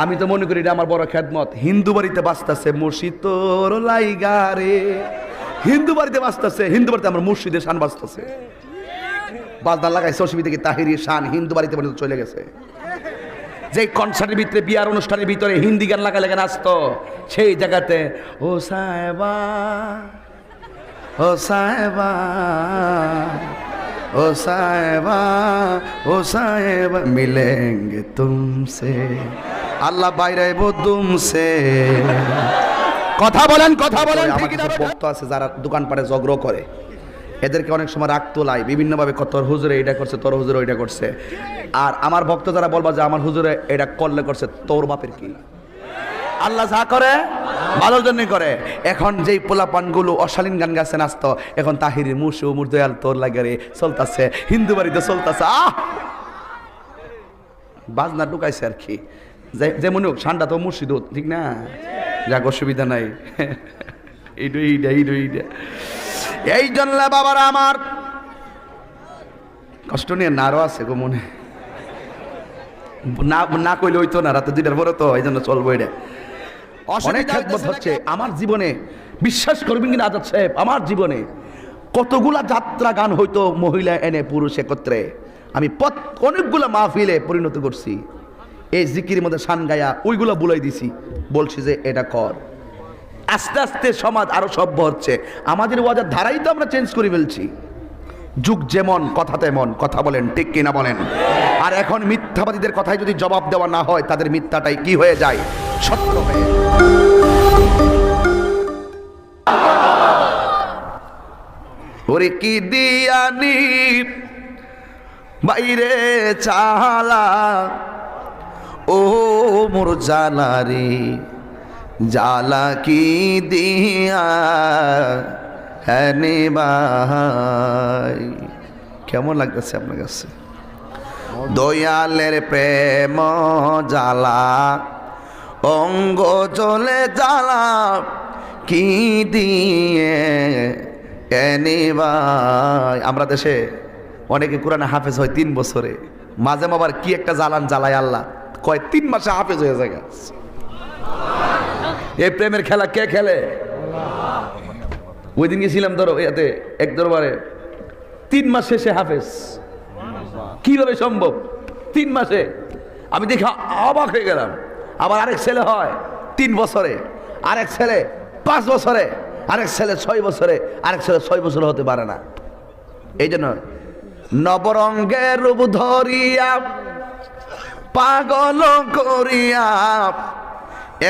আমি তো মনে করি এটা আমার বড় খেদমত। হিন্দু বাড়িতে বাঁচতেছে মুর্শিদ তোর লাইগারে হিন্দু বাড়িতে বাঁচতেছে, হিন্দু বাড়িতে আমার মুর্শিদের শান বাঁচতেছে। বাজনা লাগাইছে, অসুবিধা কি? তাহিরি শান হিন্দু বাড়িতে পর্যন্ত চলে গেছে। যে কনসার্টের ভিতরে, বিয়ার অনুষ্ঠানের ভিতরে হিন্দি গান লাগা লেগে নাচতো, সেই জায়গাতে, ও সাহেবা ও সাহেবা ও সাহেবা ও সাহেবা, মিলেঙ্গে তুমসে। আল্লাহ বাইরে তুমসে কথা বলেন কথা বলেন ভক্ত আছে যারা দোকানপাটে জগ্র করে। এদেরকে অনেক সময় রাগ তোলায় বিভিন্নভাবে তোর হুজুরে এটা করছে তোর হুজুরে ওইটা করছে। আর আমার ভক্ত যারা বলবা যে আমার হুজুরে এটা করলে করছে তোর বাপের কি? আল্লাহ যা করে ভালোর জন্য করে। এখন যেই পোলাপানগুলো অশালীন গান গাছে নাচতো এখন তাহিরি মুসু মুরদয়াল তোর লাগে চলতাছে হিন্দু বাড়িতে চলতাছে আহ! বাজনা ঢুকাইছে আর কি। যেমন হোক ঠান্ডা তো মুর্শিদ ঠিক না? যাক অসুবিধা নাই। এইটা এইটা এইটা এইটা। এই জন্য বাবারা আমার। কষ্ট নিয়ে নারও আছে গো মনে। না না কইলে হইতো না রাতে দুইটার পরে তো এই জন্য চলবো এটা। অনেক খেদমত হচ্ছে আমার জীবনে। বিশ্বাস করবেন কিনা আজাদ সাহেব আমার জীবনে। কতগুলা যাত্রা গান হইতো মহিলা এনে পুরুষ একত্রে। আমি পথ অনেকগুলা মাহফিলে পরিণত করছি। এই জিকির মধ্যে শান গায়া, ওইগুলো বুলাই দিছি। বলছি যে, এটা কর। আস্তে আস্তে সমাজ আরও সভ্য হচ্ছে। আমাদের ওয়াজার ধারাই তো আমরা চেঞ্জ করে ফেলছি। যুগ যেমন, কথা তেমন, কথা বলেন, ঠিক কিনা বলেন? আর এখন মিথ্যাবাদীদের কথায় যদি জবাব দেওয়া না হয়, তাদের মিথ্যাটাই কি হয়ে যায়? সত্য হয়ে ওরে কি দিয়ানি, বাইরে চালা ও মোর জালারে জালা কি দিয়া হ্যানে কেমন লাগতেছে আপনার কাছে? দয়ালের প্রেম জ্বালা, অঙ্গ চলে জ্বালা কি দিয়ে এনে ভাই? আমরা দেশে অনেকে কোরআনে হাফেজ হয় তিন বছরে মাঝে আবার কি একটা জ্বালান জ্বালায় আল্লাহ। কয়, তিন মাসে হাফেজ হয়ে যায় এই প্রেমের খেলা কে খেলে? ওই দিন গেছিলাম ধরো এতে এক দরবারে। তিন মাস শেষে হাফেজ। কীভাবে সম্ভব? তিন মাসে। আমি দেখে অবাক হয়ে গেলাম। আবার আরেক ছেলে হয়, তিন বছরে। আরেক ছেলে পাঁচ বছরে। আরেক ছেলে ছয় বছরে। আরেক ছেলে ছয় বছর হতে পারে না। এই জন্য নবরঙ্গের রূপ ধরিয়া পাগল করিয়া,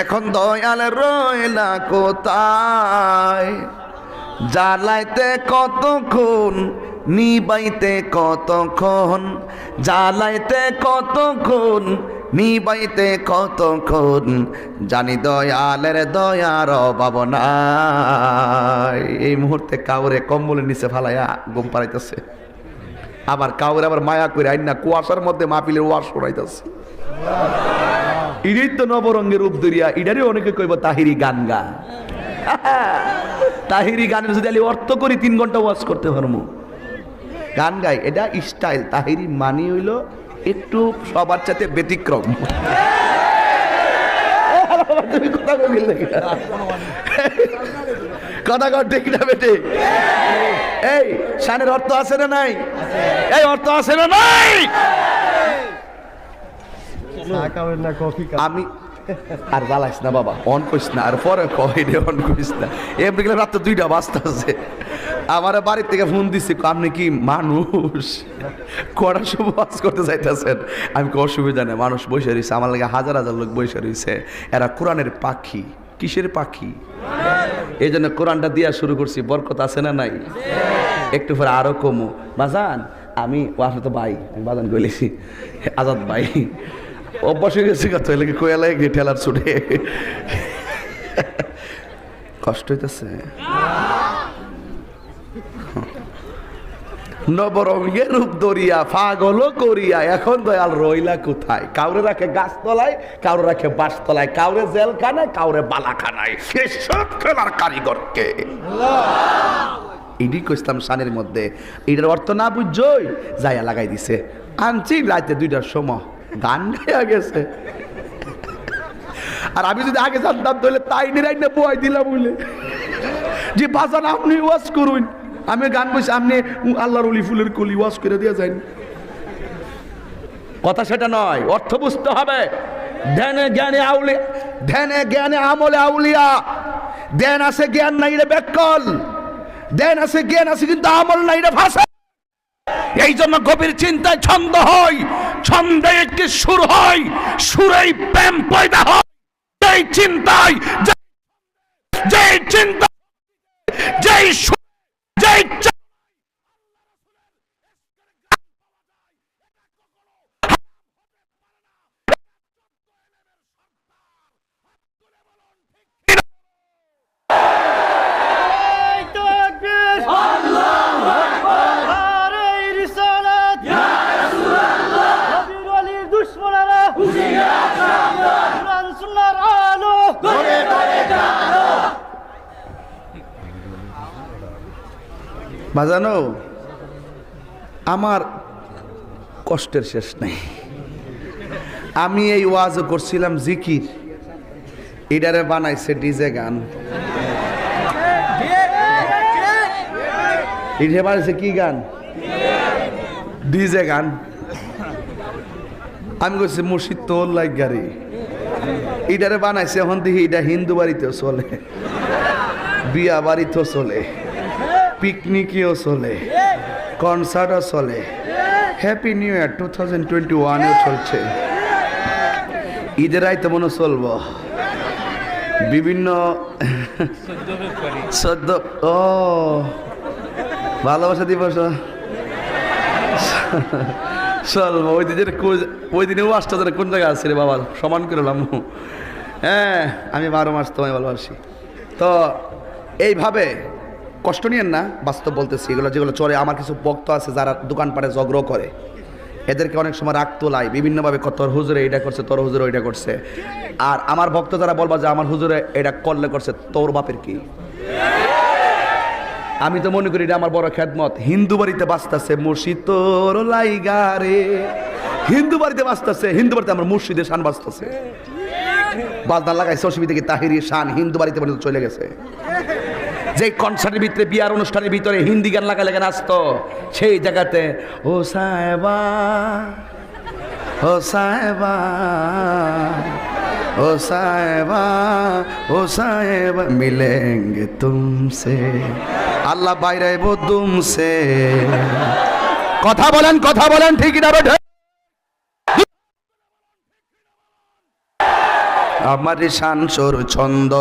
এখন দয়াল রইলা কোথায়? জ্বালাইতে কতক্ষণ, নিবাইতে কতক্ষণ? জ্বালাইতে কতক্ষণ, নিবাইতে কতক্ষণ? জানি দয়ালের দয়ার অভাব নাই। এই মুহূর্তে কাউরে কম্বলের নিচে ফালাইয়া ঘুম পাড়াইতেছে। আবার কাউরে আবার মায়া করে আইনা কুয়াশার মধ্যে মাপিলের ওয়াশ শোনাইতেছে। ইডেই তো নবরঙ্গের রূপ ধরিয়া ইডারে অনেকে কইব তাহিরি গান গা। তাহিরি গানের যদি অর্থ করি তিন ঘণ্টা ওয়াজ করতে পারব গান গাই, এটা স্টাইল। তাহিরি মানি হইল একটু সবার সাথে ব্যতিক্রম। কথা নাকি? কথা কর ঠিক না বেটে? এই শানের অর্থ আছে না নাই? এই অর্থ আছে না নাই? আমি আর জ্বালাইস না বাবা অন করিস না আর পরে রে অন করিস না। এমনি গেলে রাত দুইটা বাজতেছে। আমার বাড়ির থেকে ফোন কো, আপনি কি মানুষ? কড়া শুভ বাস করতে চাইতেছেন আমি কি অসুবিধা নেই মানুষ বসে রয়েছে আমার লাগে হাজার হাজার লোক বসে রয়েছে এরা কোরআনের পাখি। কিসের পাখি? এই জন্য কোরআনটা দিয়া শুরু করছি, বরকত আছে না নাই? একটু পরে আরও কমো। বাজান আমি ও তো ভাই, আমি বাজান গলেছি আজাদ ভাই। অভ্যাস হয়ে গেছে কথা এলাকা কোয়ালায় গিয়ে ঠেলার ছুটে কষ্ট হইতেছে। নবরঙ্গের রূপ ধরিয়া পাগল করিয়া, এখন দয়াল রইলা কোথায়? কাউরে রাখে গাছতলায়, কাউরে রাখে বাসতলায় কাউরে জেলখানায়, কাউরে বালাখানায়। এসব খেলার কারিগরকে। ইডি কইসলাম শানের মধ্যে এটার অর্থ না বুঝছই যাইয়া লাগাই দিছে। আনছি রাতে দুইটার সময়। গান গাইয়া গেছে। আর আমি যদি আগে জানতাম, তাহলে তাই নিরাই না দিলাম বলে যে বাজান আপনি ওয়াজ করুন। আমি গান বলছি, আপনি আল্লাহর অলি ফুলের কলি ওয়াজ করে দিয়ে যান কথা সেটা নয়, অর্থ বুঝতে হবে। ধ্যানে জ্ঞানে ধ্যানে জ্ঞানে আমলে আউলিয়া। আছে জ্ঞান নাই রে আছে জ্ঞান আছে কিন্তু আমল নাই রে ভাষা এই জন্য গভীর চিন্তায় ছন্দ হয় ছন্দে একটি সুর হয় সুরেই প্রেম পয়দা হয়। যেই চিন্তায়, যেই চিন্তা যেই সুর যেই বাজানো, আমার কষ্টের শেষ নেই। আমি এই ওয়াজও করছিলাম জিকির। এটারে বানাইছে ডিজে গান। এটা বানাইছে কি গান? ডিজে গান। আমি করছি মুর্শিদ তোর লাইক গাড়ি এটারে বানাইছে এখন দেখি, এটা হিন্দু বাড়িতেও চলে। বিয়া বাড়িতেও চলে। পিকনিকেও চলে কনসার্টও চলে। Happy new year two thousand twenty ওয়ানেও চলছে। ঈদের আইতে মনে চলব। বিভিন্ন সদ্য, ও, ভালোবাসা দিবস। চলবো, ওই দিনের ওই দিনে ওয়াজটা যেন কোন জায়গায় আছে রে বাবা, সমান করলাম হ্যাঁ আমি বারো মাস তোমায় ভালোবাসি। তো, এইভাবে কষ্ট নিয়েন না, বাস্তব বলতেছি, এগুলো যেগুলো চলে, আমার কিছু ভক্ত আছে যারা দোকানপাটে জগ্র করে। এদেরকে অনেক সময় রাগ তোলায় বিভিন্নভাবে তোর হুজুরে এটা করছে, তোর হুজুরে ওইটা করছে। আর আমার ভক্ত যারা বলবা যে আমার হুজুরে এটা করলে করছে, তোর বাপের কি? আমি তো মনে করি এটা আমার বড় খেদমত। হিন্দু বাড়িতে বাঁচতেছে মুর্শিদ, তোর লাইগারে হিন্দু বাড়িতে বাঁচতেছে, হিন্দু বাড়িতে আমার মুর্শিদের শান বাঁচতেছে। বাজনা লাগাইছে, অসুবিধা কি? তাহিরি শান হিন্দু বাড়িতে চলে গেছে। যে কনসার্টের ভিতরে, বিয়ার অনুষ্ঠানের ভিতরে হিন্দি গান লাগা লেগে নাচত সেই জায়গাতে, ও সাহেবা ও সাহেবা ও সাহেবা ও সাহেবা, মিলেঙ্গে তুমসে, আল্লাহ বাইরে তুমসে কথা বলেন কথা বলেন, ঠিক না আমার শান সুর ছন্দ,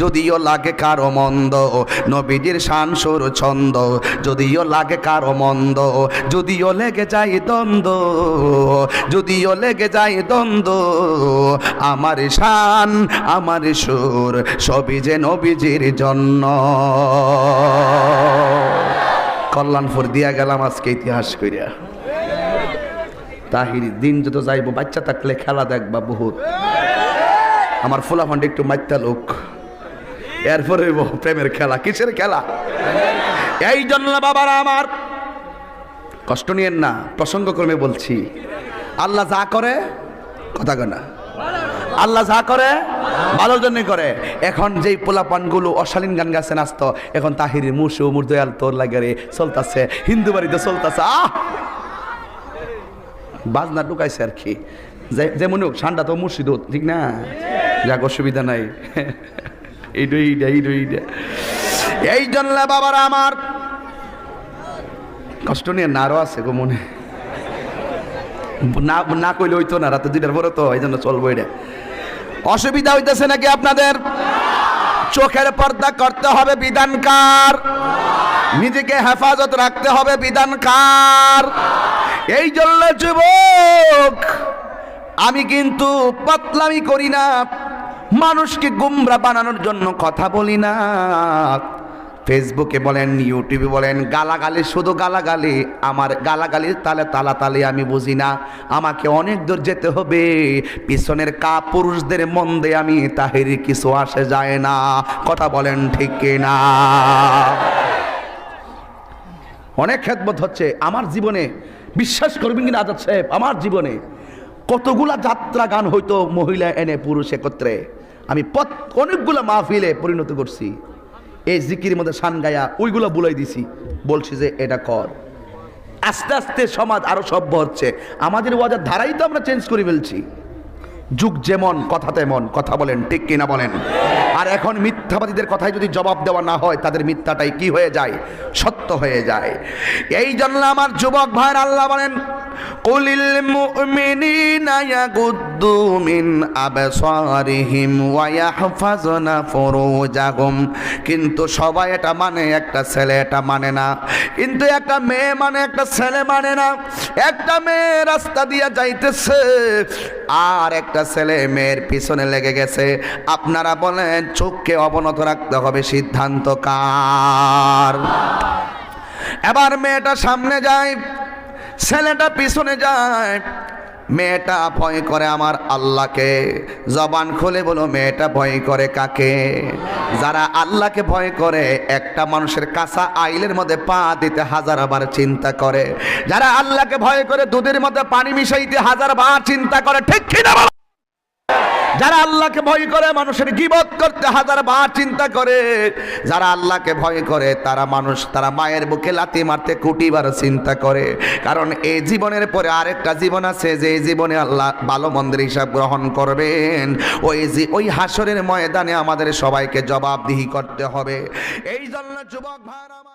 যদিও লাগে কারও মন্দ, নবীজির শান সুর ছন্দ, যদিও লাগে কারও মন্দ, যদিও লেগে যায় দ্বন্দ্ব, যদিও লেগে যায় দ্বন্দ্ব, আমার শান, আমার সুর, সবই যে নবীজির জন্য। কল্যাণপুর দিয়া গেলাম আজকে ইতিহাস করিয়া তাহির দিন যত যাইব, বাচ্চা থাকলে খেলা দেখবা বহুত। আমার ফুলা ফান্ডে একটু মাইতা লোক। এরপরে প্রেমের খেলা, কিসের খেলা? এই জন্য বাবারা আমার, কষ্ট নিয়েন না, প্রসঙ্গ ক্রমে বলছি। আল্লাহ যা করে, কথা না। আল্লাহ যা করে, ভালোর জন্য করে। এখন যেই পোলাপানগুলো অশালীন গান গাছে নাচত এখন তাহিরি মুসু মুর দয়াল তোর লাগে রে, চলতাছে, হিন্দু বাড়িতে চলতাছে, আহ! বাজনা ঢুকাইছে আর কি। যেমন হোক ঠান্ডা তো মুর্শিদ, ঠিক না? যাক, অসুবিধা নাই। এইটা এইটা এইটা এইটা এই জন্য বাবারা আমার। কষ্ট নিয়ে নারও আছে গো মনে। না না কইলে হইতো না, রাতে দুইটার পরে তো, এই জন্য চলবো এটা। অসুবিধা হইতেছে নাকি আপনাদের? চোখের পর্দা করতে হবে বিধানকার নিজেকে হেফাজত রাখতে হবে বিধানকার এই জন্য যুবক, আমি কিন্তু পাতলামি করি না। মানুষকে গুমরা বানানোর জন্য কথা বলি না। ফেসবুকে বলেন, ইউটিউবে বলেন, গালাগালি, শুধু গালাগালি। আমার গালাগালির তালে তালা তালে আমি বুঝি না। আমাকে অনেক দূর যেতে হবে। পিছনের কা পুরুষদের মন্দে আমি তাহির কিছু আসে যায় না। কথা বলেন ঠিক না? অনেক খেদমত হচ্ছে। আমার জীবনে, বিশ্বাস করবেন কিনা আজাদ সাহেব, আমার জীবনে কতগুলা যাত্রা গান হইতো মহিলা এনে পুরুষ একত্রে। আমি পথ অনেকগুলো মাহফিলে পরিণত করছি। এই জিকির মধ্যে সান গায়া ওইগুলো বুলাই দিছি। বলছি যে এটা কর। আস্তে আস্তে সমাজ আরও সভ্য হচ্ছে। আমাদের ওয়াজার ধারাই তো আমরা চেঞ্জ করে ফেলছি। যুগ যেমন কথা তেমন কথা বলেন, ঠিক কিনা বলেন? আর এখন মিথ্যাবাদীদের কথাই যদি জবাব দেওয়া না হয়, তাদের মিথ্যাটাই কি হয়ে যায়? সত্য হয়ে যায়। এই জন্য আমার যুবক ভাইয়ের আল্লাহ বলেন, কুলিল মুমিনিনা ইয়াগুদ্দু মিন আবসারিহিম ওয়া ইয়াহফাজনা ফুরুজাহুম। কিন্তু সবাই এটা মানে একটা ছেলে এটা মানে না। কিন্তু একটা মেয়ে মানে একটা ছেলে মানে না। একটা মেয়ে রাস্তা দিয়ে যাইতেছে আর একটা ছেলে মেয়ের পিছনে লেগে গেছে। আপনারা বলেন, চোখকে অবনত রাখতে হবে সিদ্ধান্ত কার? এবার মেয়েটা সামনে যায়, ছেলেটা পিছনে যায় মেয়েটা ভয় করে আমার আল্লাহকে। জবান খুলে বলো, মেয়েটা ভয় করে কাকে? যারা আল্লাহকে ভয় করে, একটা মানুষের কাঁচা আইলের মধ্যে পা দিতে হাজার বার চিন্তা করে। যারা আল্লাহকে ভয় করে, দুধের মধ্যে পানি মিশাইতে হাজার বার চিন্তা করে, ঠিক কিনা? যারা আল্লাহকে ভয় করে, মানুষের গিবত করতে হাজার বার চিন্তা করে। যারা আল্লাহকে ভয় করে, তারা মানুষ, তারা মায়ের বুকে লাথি মারতে কোটি বার চিন্তা করে। কারণ এই জীবনের পরে আরেকটা জীবন আছে, যে এই জীবনে আল্লাহ ভালো মন্দের হিসাব গ্রহণ করবেন। ওই যে ওই হাসরের ময়দানে আমাদের সবাইকে জবাবদিহি করতে হবে। এই জন্য যুবক আমার